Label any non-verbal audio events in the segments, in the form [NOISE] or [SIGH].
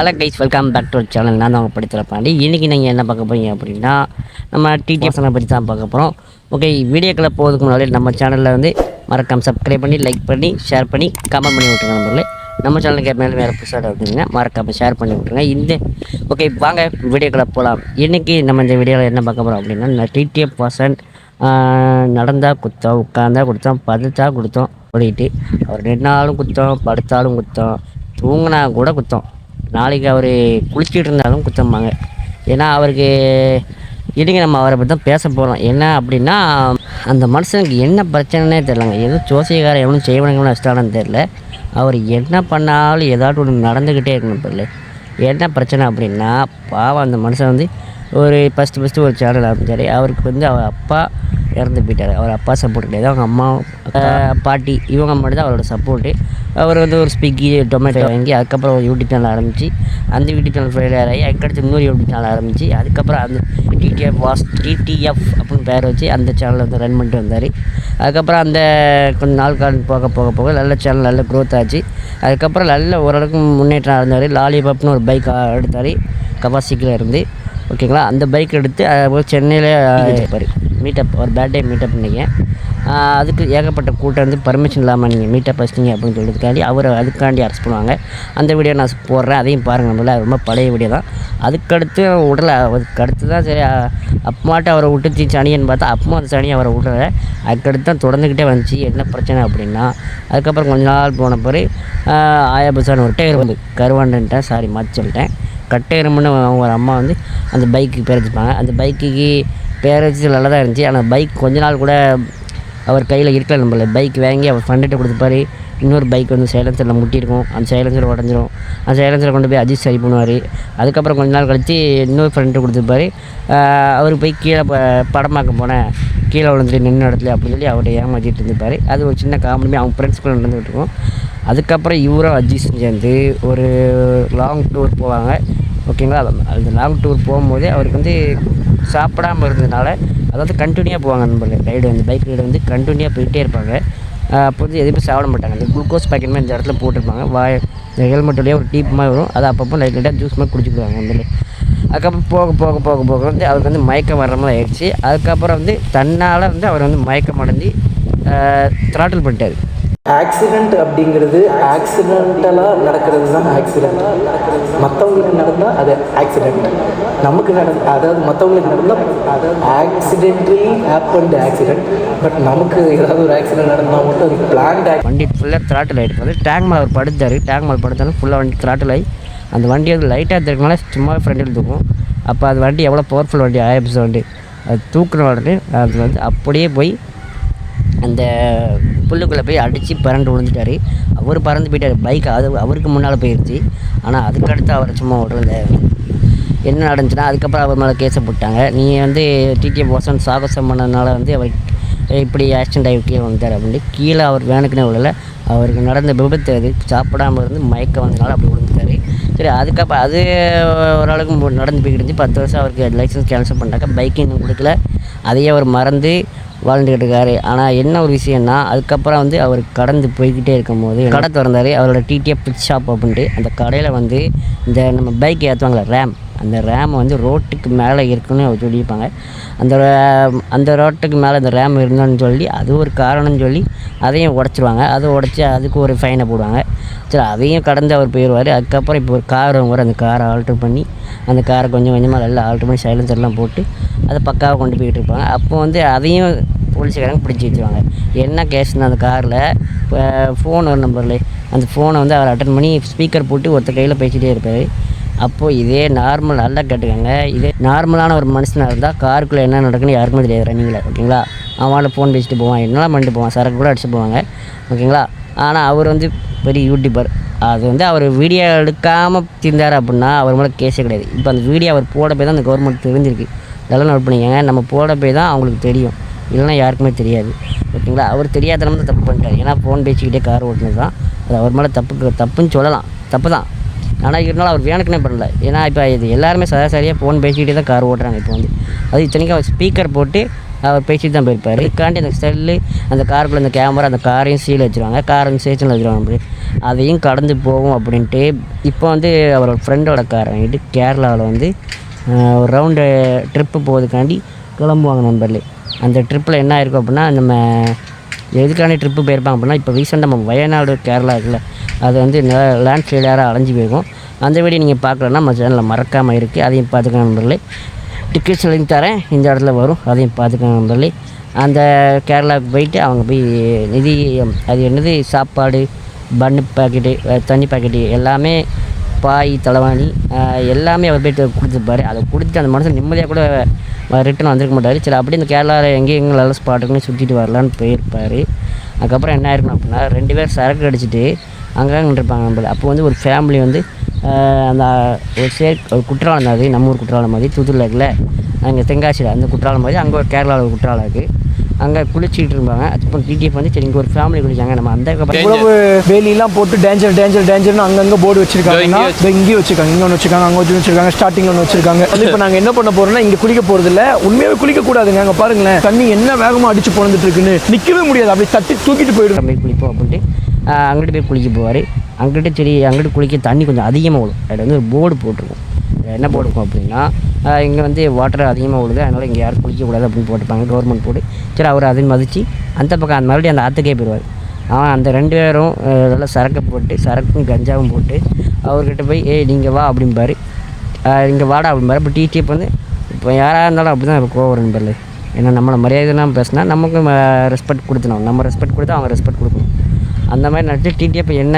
Hello guys welcome back to channel நான் அவங்க படித்தல பாண்டி. இன்றைக்கி நீங்கள் என்ன பார்க்க போறீங்க அப்படின்னா நம்ம டிடிஎஸ்னை பற்றி தான் பார்க்க போகிறோம் ஓகே வீடியோக்களை போகிறதுக்கு முன்னாடி நம்ம சேனலில் வந்து மறக்காமல் சப்ஸ்கிரைப் பண்ணி லைக் பண்ணி ஷேர் பண்ணி கமெண்ட் பண்ணி விட்டுருங்க நம்பர்களே நம்ம சேனலுக்கு மேலே வேறு புதுசாக அப்படின்னா மறக்காமல் ஷேர் பண்ணி விட்ருங்க இந்த ஓகே வாங்க வீடியோக்களை போகலாம் இன்றைக்கி நம்ம இந்த வீடியோவில் என்ன பார்க்க போகிறோம் அப்படின்னா டிடிஎஃப் பர்சன் நடந்தால் குத்தம் உட்காந்தா கொடுத்தோம் படுத்தா கொடுத்தோம் ஓடிட்டு அவர் நின்னாலும் குத்தம் படுத்தாலும் குத்தம் தூங்கினா கூட குத்தம். நாளைக்கு அவர் குளிச்சுட்டு இருந்தாலும் குத்தம்பாங்க. ஏன்னா அவருக்கு இடிங்க நம்ம அவரை பற்றி தான் பேச போகிறோம் என்ன அப்படின்னா அந்த மனுஷனுக்கு என்ன பிரச்சனைனே தெரிலங்க ஏதோ ஜோசியக்காரன் எவனும் செய்வனுங்கன்னு வச்சிட்டானு தெரில அவர் என்ன பண்ணாலும் ஏதாட்டும் ஒன்று நடந்துக்கிட்டே இருக்கணும் பிள்ளை என்ன பிரச்சனை அப்படின்னா பாவம் அந்த மனுஷன் வந்து ஒரு ஃபஸ்ட்டு ஃபஸ்ட்டு ஒரு சேனல் ஆரம்பிச்சார். அவருக்கு வந்து அவர் அப்பா இறந்து போயிட்டார். அவர் அப்பா சப்போர்ட் கிடையாது. அவங்க அம்மா பாட்டி இவங்க மட்டும் தான் அவரோட சப்போர்ட்டு அவர் வந்து ஒரு ஸ்விக்கி டொமேட்டோ வாங்கி அதுக்கப்புறம் ஒரு யூடியூப் சேனல் ஆரம்பித்து அந்த யூடியூப் சேனல் ஃபெயிலியர் ஆகி அதுக்கடுத்து இன்னொரு யூடியூப் சேனல் ஆரம்பித்து அதுக்கப்புறம் அந்த டிடிஎஃப் வாஸ் டிடிஎஃப் அப்படின்னு பேர் வச்சு அந்த சேனலை வந்து ரன் பண்ணிட்டு வந்தார். அதுக்கப்புறம் அந்த கொஞ்ச நாள் காலம் போக போக போக நல்ல சேனல் நல்ல க்ரோத் ஆச்சு. அதுக்கப்புறம் நல்ல ஓரளவுக்கு முன்னேற்றம் இருந்தார் லாலிபாப்னு ஒரு பைக் எடுத்தார். கவாசிக்கில் இருந்து. ஓகேங்களா அந்த பைக் எடுத்து சென்னையில் இருப்பார் மீட்டப் ஒரு பேர்டே மீட்டப் பண்ணிங்க அதுக்கு ஏகப்பட்ட கூட்டம் வந்து பர்மிஷன் இல்லாமல் நீங்கள் மீட்டப் வச்சிங்க அப்படின்னு சொல்கிறதுக்காண்டி அவரை அதுக்காண்டி அரெஸ்ட் பண்ணுவாங்க. அந்த வீடியோ நான் போடுறேன் அதையும் பாருங்கள் நம்மள ரொம்ப பழைய வீடியோ தான். அதுக்கடுத்து விடல அதுக்கு அடுத்து தான் சரி அப்பமாட்ட அவரை விட்டுச்சு சனின்னு பார்த்தா அப்பமும் அந்த சனி அவரை விடல அதுக்கடுத்து தான் தொடர்ந்துக்கிட்டே வந்துச்சு என்ன பிரச்சனை அப்படின்னா அதுக்கப்புறம் கொஞ்ச நாள் போன பிறகு ஆயாபுசான் ஒரு டயர் வந்து கருவாண்டுன்ட்டேன் சாரி மாற்றி சொல்லிட்டேன் கட்டையரம்னு அவங்க ஒரு அம்மா வந்து அந்த பைக்கு பேர் வச்சுப்பாங்க அந்த பைக்குக்கு பேர் நல்லா தான் இருந்துச்சு. ஆனால் பைக் கொஞ்ச நாள் கூட அவர் கையில் இருக்கல நம்மள. பைக் வாங்கி அவர் ஃப்ரெண்ட்கிட்ட கொடுத்துப்பாரு. இன்னொரு பைக் வந்து சைலன்சரில் முட்டியிருக்கும். அந்த சைலன்சர் உடஞ்சிரும். அந்த சைலன்சரை கொண்டு போய் அஜித் சரி பண்ணுவார். அதுக்கப்புறம் கொஞ்ச நாள் கழித்து இன்னொரு ஃப்ரெண்டு கொடுத்துருப்பாரு. அவர் போய் கீழே படமாக்க படம் பார்க்க போனேன். கீழே விழுந்துட்டு நின்று இடத்துல அப்படின்னு சொல்லி அவரை ஏமாற்றிட்டு இருந்திருப்பார் அது ஒரு சின்ன காமெடி அவங்க ஃப்ரெண்ட்ஸ்குள்ளே நடந்துகிட்டு இருக்கும். அதுக்கப்புறம் இவரும் அஜித்தும் சேர்ந்து ஒரு லாங் டூர் போவாங்க. ஓகேங்களா அந்த லாங் டூர் போகும்போது அவருக்கு வந்து சாப்பிடாம இருந்ததுனால அதாவது கண்டினியூவாக போவாங்க நண்பர்கள். ரைடு வந்து பைக் ரைடு வந்து கண்டினியூவாக போயிட்டே இருப்பாங்க. அப்போ வந்து எதுவுமே சாப்பிட மாட்டாங்க. அந்த குளுக்கோஸ் பாக்கெட் மாதிரி இந்த இடத்துல போட்டிருப்பாங்க. வாய் இந்த ஹெல்மெட் வழியாக ஒரு டீப் மாதிரி வரும். அது அப்பப்போ லைட் லைட்டாக ஜூஸ் மாதிரி குடிச்சிக்குவாங்க அந்த அதுக்கப்புறம் போக போக போக போக வந்து அவருக்கு வந்து மயக்கம் வர்ற மாதிரி ஆயிடுச்சு. அதுக்கப்புறம் வந்து தன்னால் வந்து அவர் வந்து மயக்கம் அடைஞ்சு த்ராட்டில் பண்ணிட்டார் ஆக்சிடெண்ட் அப்படிங்கிறது ஆக்சிடென்டலாக நடக்கிறது தான் ஆக்சிடென்ட் மற்றவங்களுக்கு நடந்தால் அது ஆக்சிடெண்ட் நமக்கு நட அதாவது மற்றவங்களுக்கு நடந்தால் அதாவது ஆக்சிடென்ட்லி ஹேப்பன்ட் ஆக்சிடென்ட் பட் நமக்கு ஏதாவது ஒரு ஆக்சிடென்ட் நடந்தால் மட்டும் அது பிளான்ட் வண்டி ஃபுல்லாக த்ராட்டில் ஆகிட்டு போகுது. டேங்க் மேலே அவர் படுத்தார் டேங்க் மேலே படுத்தாலும் ஃபுல்லாக வண்டி த்ராட்டில் ஆகி அந்த வண்டி வந்து லைட்டாக இருக்கனால சும்மா ஃப்ரெண்டில் தூக்கும். அப்போ அது வண்டி எவ்வளோ பவர்ஃபுல் வண்டி ஆயிரப்ஸ் வண்டி. அது தூக்குன உடனே அது வந்து அப்படியே போய் அந்த புல்லுக்குள்ளே போய் அடித்து பறந்து விழுந்துட்டார். அவர் பறந்து போயிட்டார். பைக் அது அவருக்கு முன்னால் போயிடுச்சு ஆனால் அதுக்கடுத்து அவரை சும்மா விடல என்ன நடந்துச்சுன்னா அதுக்கப்புறம் அவர் மேலே கேஸை போட்டாங்க. நீ வந்து டிடிஎஃப் போசன் சாகசம் பண்ணதுனால வந்து அவர் இப்படி ஆக்சிடென்ட் ஆகி கீழே வந்தார் அப்படின்னு கீழே அவர் வேணுக்குன்னு விடல அவருக்கு நடந்த விபத்து அது. சாப்பிடாம இருந்து மயக்கம் வந்ததுனால அப்படி விழுந்துட்டாரு. சரி அதுக்கப்புறம் அது ஓரளவுக்கு நடந்து போய்கிட்டு இருந்துச்சு. பத்து வருஷம் அவருக்கு லைசன்ஸ் கேன்சல் பண்ணிட்டாக்க பைக் இன்னும் கொடுக்கல. அதையே அவர் மறந்து வாழ்ந்துக்கிட்டு இருக்காரு ஆனால் என்ன ஒரு விஷயம்னா அதுக்கப்புறம் வந்து அவர் கடந்து போய்கிட்டே இருக்கும்போது கடை திறந்தார். அவரோட டிடிஎஃப் பிட் ஷாப் அப்படின்ட்டு அந்த கடையில் வந்து இந்த நம்ம பைக் ஏற்றுவாங்களே ரேம் அந்த ரேம் வந்து ரோட்டுக்கு மேலே இருக்குன்னு அவர் சொல்லியிருப்பாங்க. அந்த அந்த ரோட்டுக்கு மேலே அந்த ரேம் இருந்தோன்னு சொல்லி அது ஒரு காரணம்னு சொல்லி அதையும் உடச்சிருவாங்க. அதை உடச்சி அதுக்கு ஒரு ஃபைனை போடுவாங்க. சரி அதையும் கடந்து அவர் போயிடுவார். அதுக்கப்புறம் இப்போ ஒரு கார் வரும் அந்த காரை ஆல்ட்ரு பண்ணி அந்த காரை கொஞ்சம் கொஞ்சமாக நல்லா ஆல்ட்ரு பண்ணி சைலன்சர்லாம் போட்டு அதை பக்காவாக கொண்டு போயிட்டு இருப்பாங்க. அப்போ வந்து அதையும் போலீஸ்காரங்க பிடிச்சி வச்சுருவாங்க. என்ன கேஸ்னு அந்த காரில் ஃபோன் ஒரு நம்பரில் அந்த ஃபோனை வந்து அவர் அட்டன் பண்ணி ஸ்பீக்கர் போட்டு ஒருத்தர் கையில் பேசிகிட்டே இருப்பார். அப்போது இதே நார்மல் நல்லா கேட்டுக்கோங்க. இதே நார்மலான ஒரு மனுஷனாக இருந்தால் காருக்குள்ளே என்ன நடக்குன்னு யாருக்குமே தெரியாது ரன்னிங்கில் ஓகேங்களா? அவன் ஃபோன் பேசிட்டு போவான். என்னெல்லாம் பண்ணிட்டு போவான்? சரக்கு கூட அடிச்சு போவாங்க. ஓகேங்களா? ஆனால் அவர் வந்து பெரிய யூடியூபர் அது வந்து அவர் வீடியோ எடுக்காமல் திருந்தார் அப்படின்னா அவர் மேலே கேஸே கிடையாது. இப்போ அந்த வீடியோ அவர் போட போய் தான் அந்த கவர்மெண்ட் தெரிஞ்சிருக்கு. இதெல்லாம் நோட் பண்ணிக்கங்க. நம்ம போட போய் தான் அவங்களுக்கு தெரியும். இல்லைன்னா யாருக்குமே தெரியாது. ஓகேங்களா? அவர் தெரியாதனமா தான் தப்பு பண்ணிட்டார். ஏன்னா ஃபோன் பேசிக்கிட்டே கார் ஓட்டினது தான். அது அவர் மேலே தப்பு தப்புன்னு சொல்லலாம். தப்பு தான். ஆனால் இருந்தாலும் அவர் வேணுக்குனே பண்ணல. ஏன்னா இப்போ இது எல்லாருமே சராசரியாக ஃபோன் பேசிக்கிட்டே தான் கார் ஓட்டுறாங்க இப்போ வந்து. அது இத்தனைக்கும் அவர் ஸ்பீக்கர் போட்டு அவர் பேசிட்டு தான் போயிருப்பார். இதுக்காண்டி அந்த செல்லு அந்த காருக்குள்ள அந்த கேமரா அந்த காரையும் சீல் வச்சுருவாங்க. காரையும் ஸ்டேஷனில் வச்சுருவாங்க அப்படி. அதையும் கடந்து போகும் அப்படின்ட்டு இப்போ வந்து அவரோட ஃப்ரெண்டோட கார் வாங்கிட்டு கேரளாவில் வந்து ஒரு ரவுண்டு ட்ரிப்பு போகிறதுக்காண்டி கிளம்புவாங்க நண்பர்களே. அந்த ட்ரிப்பில் என்ன ஆயிருக்கும் அப்படின்னா நம்ம எதுக்கான ட்ரிப்பு போயிருப்பாங்க அப்படின்னா இப்போ ரீசெண்டாக நம்ம வயநாடு கேரளா இருக்குல்ல அது வந்து லேண்ட் ஸ்லைடாக அலைஞ்சு போயிருக்கும். அந்த வீடியோ நீங்கள் பார்க்கலன்னா நம்ம சேனலில் மறக்காமல் இருக்குது அதையும் பார்த்துக்கணும் நண்பர்களே. டிக்கெட்ஸ் லிங்க் தரேன். இந்த இடத்துல வரும். அதையும் பார்த்துக்கணும் நண்பர்களே. அந்த கேரளாவுக்கு போயிட்டு அவங்க போய் நிதி அது என்னது சாப்பாடு பன்னு பாக்கெட்டு தண்ணி பாக்கெட்டு எல்லாமே பாய் தலைவாணி எல்லாமே அவர் போய்ட்டு கொடுத்துருப்பாரு. அதை கொடுத்துட்டு அந்த மனுஷன் நிம்மதியாக கூட ரிட்டன் வந்திருக்க மாட்டார். சரி அப்படியே இந்த கேரளாவில் எங்கேயும் எங்கே நல்ல ஸ்பாட் இருக்குன்னு சுற்றிட்டு வரலான்னு போயிருப்பார். அதுக்கப்புறம் என்ன ஆயிருக்கணும் அப்படின்னா ரெண்டு பேர் சரக்கு அடிச்சுட்டு அங்கே நின்றுருப்பாங்க நம்ம. அப்போ வந்து ஒரு ஃபேமிலி வந்து அந்த ஒரு சே ஒரு குற்றாலம் தான் அது நம்ம ஊர் குற்றாலம் மாதிரி தூத்துக்குடியில் இருக்குல்ல அங்கே தென்காசியில் அந்த குற்றாலம் மாதிரி அங்கே ஒரு கேரளாவில் ஒரு குற்றாலம் இருக்குது அங்கே குளிச்சிட்டு இருப்பாங்க. அதுக்கப்புறம் டிடிஎஃப் வந்து சரி இங்கே ஒரு ஃபேமிலி குளிச்சாங்க. நம்ம அந்த இவ்வளவு வேலிலாம் போட்டு டேஞ்சர் டேஞ்சர் டேஞ்சர்னு அங்கங்க போர்டு வச்சிருக்காங்கன்னா இங்கேயும் வச்சிருக்காங்க. இங்க ஒன்று வச்சிருக்காங்க அங்க ஒன்று வச்சிருக்காங்க ஸ்டார்டிங்ல ஒன்று வச்சிருக்காங்க. [LAUGHS] இப்போ நாங்க என்ன பண்ண போறோம்னா இங்க குளிக்க போறது இல்ல உண்மையாவே குளிக்க கூடாதுங்க. அங்க பாருங்களேன். தண்ணி என்ன வேகமா அடிச்சு போந்துட்டு இருக்குன்னு. நிக்கவே முடியாது. அப்படி தட்டி தூக்கிட்டு போயிடும். போய் குளிப்போம் அப்படின்ட்டு அங்கிட்டு போய் குளிக்க போவார். அங்கிட்டு சரி அங்கிட்டு குளிக்க தண்ணி கொஞ்சம் அதிகமாக விழும். அதில் வந்து ஒரு போர்டு போட்டிருக்கும். என்ன போடுவோம் அப்படின்னா இங்கே வந்து வாட்டர் அதிகமாக விழுது அதனால் இங்கே யாரும் குளிக்கக்கூடாது அப்படின்னு போட்டுப்பாங்க கவர்மெண்ட் போட்டு சரி அவர் அதை மதித்து அந்த பக்கம் அந்த மறுபடியும் அந்த ஆற்றுக்கே போயிடுவார். அவன் அந்த ரெண்டு பேரும் ஆஹ் நல்லா சரக்கை போட்டு சரக்கும் கஞ்சாவும் போட்டு அவர்கிட்ட போய் ஏய் நீங்கள் வா அப்படிம்பாரு. இங்கே வாடா அப்படிம்பாரு. இப்போ டிடிஎப் வந்து இப்போ யாராக இருந்தாலும் அப்படி தான் கோவம் வரும் நண்பர்களே. ஏன்னா நம்மளை மரியாதைலாம் பேசினா நமக்கு ரெஸ்பெக்ட் கொடுத்தணும் நம்ம ரெஸ்பெக்ட் கொடுத்தா அவங்க ரெஸ்பெக்ட் கொடுக்கணும். அந்த மாதிரி நினச்சி டிடிஎஃப் என்ன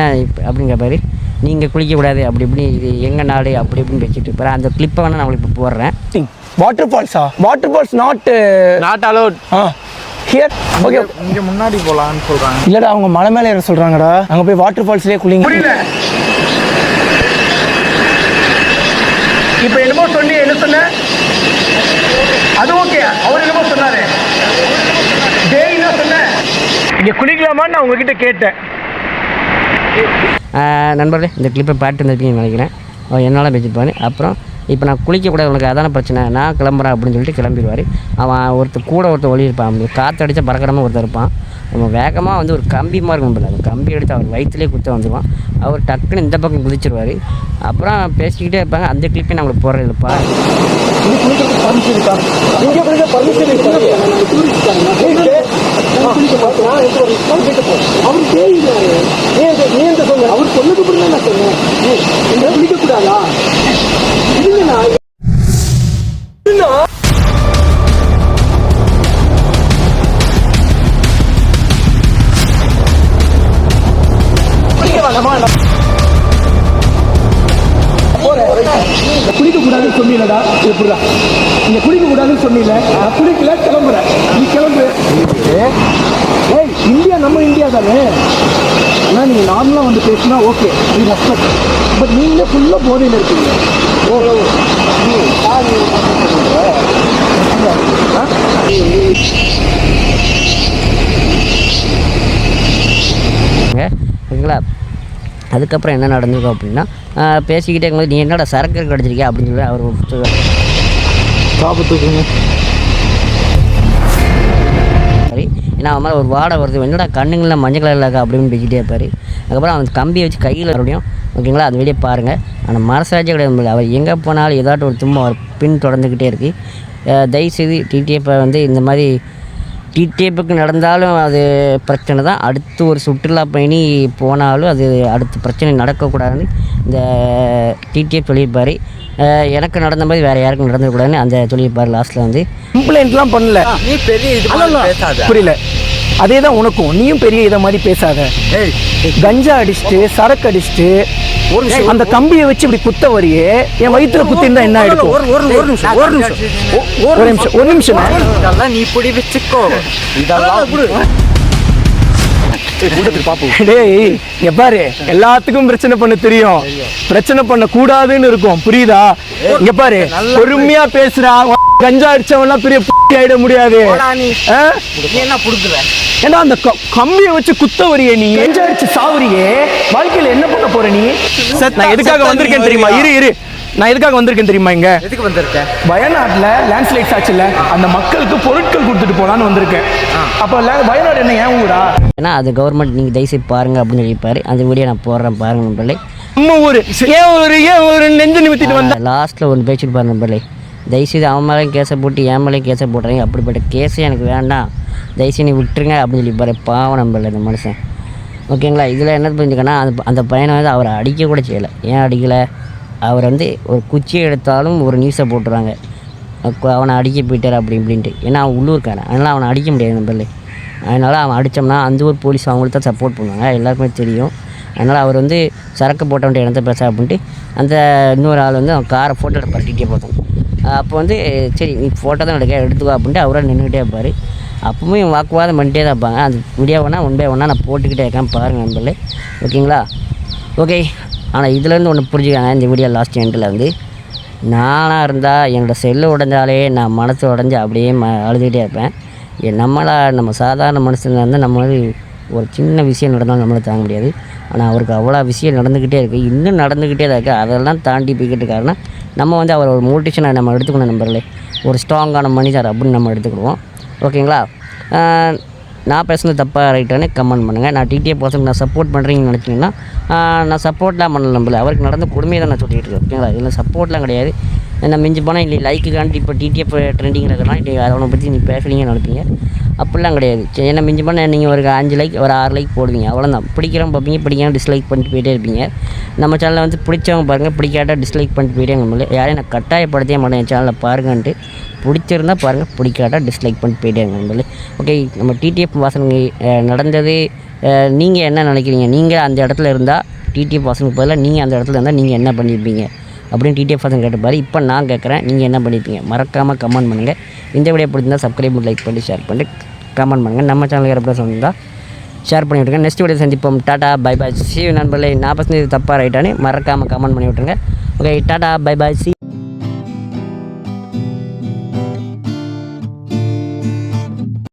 அப்படிங்கிற மாதிரி நீங்கள் குளிக்கக்கூடாது அப்படி இப்படி இது எங்கள் நாடு அப்படி இப்படின்னு பேசிட்டு இருப்பாரு. அந்த கிளிப்பை வேணால் நான் உங்களுக்கு இப்போ போடுறேன். Water ஃபால்ஸா water falls not not allowed ah here okay இங்க முன்னாடி போலான்னு சொல்றாங்க. இல்லடா அவங்க மலை மேலே ஏற சொல்றாங்கடா. அங்க போய் வாட்டர் ஃபால்ஸ்லயே குளிங்க இப்ப என்னமோ சொன்னி என்ன சொன்ன? அது ஓகே அவர் என்னமோ சொன்னாரு. டேய் என்ன சொன்ன. இங்க குளிக்கலாமான்னு நான் உங்ககிட்ட கேட்டேன். நண்பர்களே இந்த கிளிப்பை பாட்டு வந்துருப்பீங்கன்னு நினைக்கிறேன் அவன் என்னால் பேசியிருப்பாரு அப்புறம் இப்போ நான் குளிக்கக்கூடாது உனக்கு அதான பிரச்சனை நான் கிளம்புறேன் அப்படின்னு சொல்லிட்டு கிளம்பிடுவார் அவன் ஒருத்தர் கூட ஒருத்தர் ஒளி இருப்பான் அவன் காற்று அடித்தா பறக்கிறமா ஒருத்தர் இருப்பான் அவன் வேகமாக வந்து ஒரு கம்பி மாதிரி இருக்கும் அந்த கம்பி எடுத்து அவர் வயிற்றுலேயே குத்த வந்துடுவான் அவர் டக்குன்னு இந்த பக்கம் குதிச்சிருவார் அப்புறம் பேசிக்கிட்டே இருப்பாங்க அந்த கிளிப்பை நான் உங்களுக்கு போடுறது இல்லைப்பா கூடாதுன்னு சொன்னீங்களா எப்படிடா நீங்க குளிக்க கூடாதுன்னு சொன்னீங்க நான் குளிக்கல கிளம்புறேன் நீ கிளம்பு ஏய் இந்தியா நம்ம இந்தியா தானே ஆனால் நீங்கள் நார்மலாக வந்து பேசினா ஓகே நீ ரெஸ்பெக்ட் பட் நீங்களே ஃபுல்லாக போதையில் இருக்கீங்க ஓ ஓ. நீ யார் நீ ஆ? ங்க. ஓகேங்களா அதுக்கப்புறம் என்ன நடந்திருக்கும் அப்படின்னா பேசிக்கிட்டே இருக்கும்போது நீ என்னடா சரக்கு கிடச்சிருக்கியா? அப்படின்னு சொல்லி அவர் தூக்குங்க. சரி ஏன்னா அவன் ஒரு வாடை வருது. என்னடா கண்ணுங்கள மஞ்சள் கலரில் இருக்கா? அப்படின்னு பேசிக்கிட்டே இருப்பார். அதுக்கப்புறம் அவன் கம்பியை வச்சு கையில் மறுபடியும் ஓகேங்களா அந்த வெளியே பாருங்கள் ஆனால் மனசாட்சியே கிடையாது அவர் எங்கே போனாலும் ஏதாட்டும் ஒரு தும்மா அவர் பின் தொடர்ந்துக்கிட்டே இருக்குது தயவுசெய்து டிடிஎஃப்பை வந்து இந்த மாதிரி டிடிஎஃப்புக்கு நடந்தாலும் அது பிரச்சனை தான். அடுத்து ஒரு சுற்றுலா பயணி போனாலும் அது அடுத்த பிரச்சனை நடக்கக்கூடாதுன்னு இந்த டிடிஎஃப் சொல்லியிருப்பார். எனக்கு நடந்த மாதிரி வேறு யாருக்கும் நடந்துடக்கூடாதுன்னு அந்த சொல்லியிருப்பார் லாஸ்ட்டில் வந்து. கம்ப்ளைண்ட்லாம் பண்ணல. நீ பெரிய புரியல. அதே தான் உனக்கும். நீயும் பெரிய இதை மாதிரி பேசாத. கஞ்சா அடிச்சுட்டு சரக்கு அடிச்சுட்டு அந்த கம்பியை வச்சு இப்படி குத்த வரியே என் வயிற்றுல குத்திருந்தா என்ன ஆயிடும் ஒரு ஒரு ஒரு நிமிஷம். ஒரு நிமிஷம். ஒரு நிமிஷம் ஒரு நிமிஷம். இதெல்லாம் நீ பிடி வச்சுக்கோ. இதெல்லாம் டேய் இங்க பாரு எல்லாத்துக்கும் பிரச்சனை பண்ண தெரியும். பிரச்சனை பண்ண கூடாதுன்னு இருக்கும் புரியுதா? இங்க பாரு பொறுமையா பேசுறா கஞ்சா அடிச்சவன்லாம் பெரிய புத்தி ஆயிட முடியாது. என்ன புடுக்குற ஏன்னா அந்த கம்பியை வச்சு குத்த வரியே நீ கஞ்சா அடிச்சு சாவரியே வாழ்க்கையில என்ன பண்ண போற நீ? நான் எதுக்காக வந்திருக்கேன் தெரியுமா? இரு இரு. நான் எதுக்காக வந்திருக்கேன் தெரியுமா இங்க? எதுக்கு வந்திருக்க? வயநாட்டில் லேண்ட்ஸ்லைட்ஸ் ஆச்சுல்ல? அந்த மக்களுக்கு பொருட்கள் கொடுத்துட்டு போலான்னு வந்திருக்கேன். அப்போ வயநாடு என்ன ஏன் ஊரா? ஏன்னா அது கவர்மெண்ட் நீங்கள் தயவுசெய்து பாருங்க அப்படின்னு சொல்லியிருப்பாரு. அந்த வீடியோ நான் போடுறேன் பாருங்க நண்பர்களே. நம்ம ஊரு. ஏன் ஊரு ஏன் ஊரு நெஞ்சு நிமித்திட்டு வந்த லாஸ்ட்டில் ஒன்று பேசியிருப்பார் நண்பர்களே. தயவுசெய்து அவன் மேலேயும் கேஸை போட்டு என் மேலேயும் கேஸை போடுறீங்க அப்படிப்பட்ட கேஸே எனக்கு வேண்டாம். தயவுசெய்து நீ விட்டுருங்க அப்படின்னு சொல்லியிருப்பாரு பாவம் நண்பர்களே இந்த மனுஷன். ஓகேங்களா? இதில் என்ன புரிஞ்சுக்கன்னா அந்த அந்த பையனை வந்து அவரை அடிக்க கூட செய்யலை. ஏன் அடிக்கலை? அவர் வந்து ஒரு குச்சியை எடுத்தாலும் ஒரு நியூஸை போட்டுருவாங்க அவனை அடிக்க போயிட்டார் அப்படி இப்படின்ட்டு. ஏன்னா அவன் உள்ளூர்க்காரன் அதனால் அவனை அடிக்க முடியாது நண்பர்களே. அதனால் அவன் அடித்தோம்னா அந்த ஊர் போலீஸ் அவங்களுக்கு தான் சப்போர்ட் பண்ணுவாங்க. எல்லாருக்குமே தெரியும். அதனால் அவர் வந்து சரக்கு போட்டவன்ட்டு இடத்த பேச அப்படின்ட்டு அந்த இன்னொரு ஆள் வந்து அவன் காரை ஃபோட்டோவில் பரட்டிகிட்டே டிடியை பார்த்தோம் அப்போ வந்து சரி நீ ஃபோட்டோ தான் எடுக்க எடுத்துக்கோ அப்படின்ட்டு அவராக நின்றுக்கிட்டே இருப்பார். அப்பவும் வாக்குவாதம் பண்ணிட்டே தான் இருப்பாங்க. அந்த வீடியோ வேணால் ஒன் பை நான் போட்டுக்கிட்டே இருக்கேன் பாருங்கள் நண்பர்களே. ஓகேங்களா? ஓகே. ஆனால் இதுலேருந்து ஒன்று புரிஞ்சுக்காங்க இந்த வீடியோ லாஸ்ட் எண்டில் வந்து நானாக இருந்தால் என்னோடய செல்லு உடஞ்சாலே நான் மனசு உடஞ்சி அப்படியே ம அழுதுகிட்டே இருப்பேன். என் நம்மளாக நம்ம சாதாரண மனுஷன் இருந்தால் நம்ம வந்து ஒரு சின்ன விஷயம் நடந்தாலும் நம்மளால தாங்க முடியாது. ஆனால் அவருக்கு அவ்வளோ விஷயம் நடந்துக்கிட்டே இருக்குது இன்னும் நடந்துக்கிட்டே தான் இருக்குது அதெல்லாம் தாண்டி போய்கிட்டு இருக்காருன்னா நம்ம வந்து அவர் ஒரு மோட்டிவேஷனை நம்ம எடுத்துக்கணும் நம்பரில் ஒரு ஸ்ட்ராங்கான மனிதர் அப்படின்னு நம்ம எடுத்துக்கிடுவோம். ஓகேங்களா? நான் பேசுனது தப்பாக ரைட்டானே கமெண்ட் பண்ணுங்கள் நான் டிடிஏ பர்சனுக்கு நான் சப்போர்ட் பண்ணுறீங்கன்னு நினச்சிங்கன்னா நான் சப்போர்ட்லாம் பண்ணல நம்பல அவருக்கு நடந்த கொடுமையை தான் நான் சொல்லிட்டு இருக்கேன். ஓகேங்களா? இதில் சப்போர்ட்லாம் கிடையாது. என்ன மிஞ்சி போனால் இல்லை லைக்குக்காண்டி இப்போ டிடிஎஃப் ட்ரெண்டிங் இருக்கலாம் இல்லை அவனை பற்றி நீ பேசுறீங்கன்னு நினைப்பீங்க. அப்படிலாம் கிடையாது. சரி, என்ன மிஞ்சி பண்ண நீங்கள் ஒரு அஞ்சு லைக் ஒரு ஆறு லைக் போடுவீங்க. அவ்வளோதான் பிடிக்கிறோம் பார்ப்பீங்க பிடிக்காம டிஸ்லைக் பண்ணிட்டு போயிட்டே இருப்பீங்க. நம்ம சேனலில் வந்து பிடிச்சவங்க பாருங்கள் பிடிக்காட்டா டிஸ்லைக் பண்ணிட்டு போயிட்டே நம்மளே யாரையும் நான் கட்டாயப்படுத்தவே மாட்டேன் என் சேனலில் பாருங்கன்ட்டு. பிடிச்சிருந்தா பாருங்கள் பிடிக்காட்டா டிஸ்லைக் பண்ணிட்டு போயிட்டே நம்மளே ஓகே நம்ம டிடிஎஃப் வாசனுக்கு நடந்தது நீங்கள் என்ன நினைக்கிறீங்க? நீங்கள் அந்த இடத்துல இருந்தால் டிடிஎஃப் வாசனுக்கு பதிலாக நீங்கள் அந்த இடத்துல இருந்தால் நீங்கள் என்ன பண்ணியிருப்பீங்க அப்படின்னு டிடிஎஃப் பசங்க கேட்டப்பாரு இப்போ நான் கேட்குறேன் நீங்கள் என்ன பண்ணிப்பீங்க? மறக்காமல் கமெண்ட் பண்ணுங்கள் இந்த வீடியோ பிடிச்சிருந்தா சப்ஸ்கிரைப் லைக் பண்ணி ஷேர் பண்ணி கமெண்ட் பண்ணுங்கள் நம்ம சேனலுக்கு யாரும் சொன்னால் ஷேர் பண்ணி விட்ருங்க நெக்ஸ்ட் வீடியோ சந்திப்போம். டாடா பை பாய் சி நண்பர்களே. நான் பசங்க தப்பாக ரைட்டானு மறக்காமல் கமெண்ட் பண்ணி விட்ருங்க okay tata bye bye C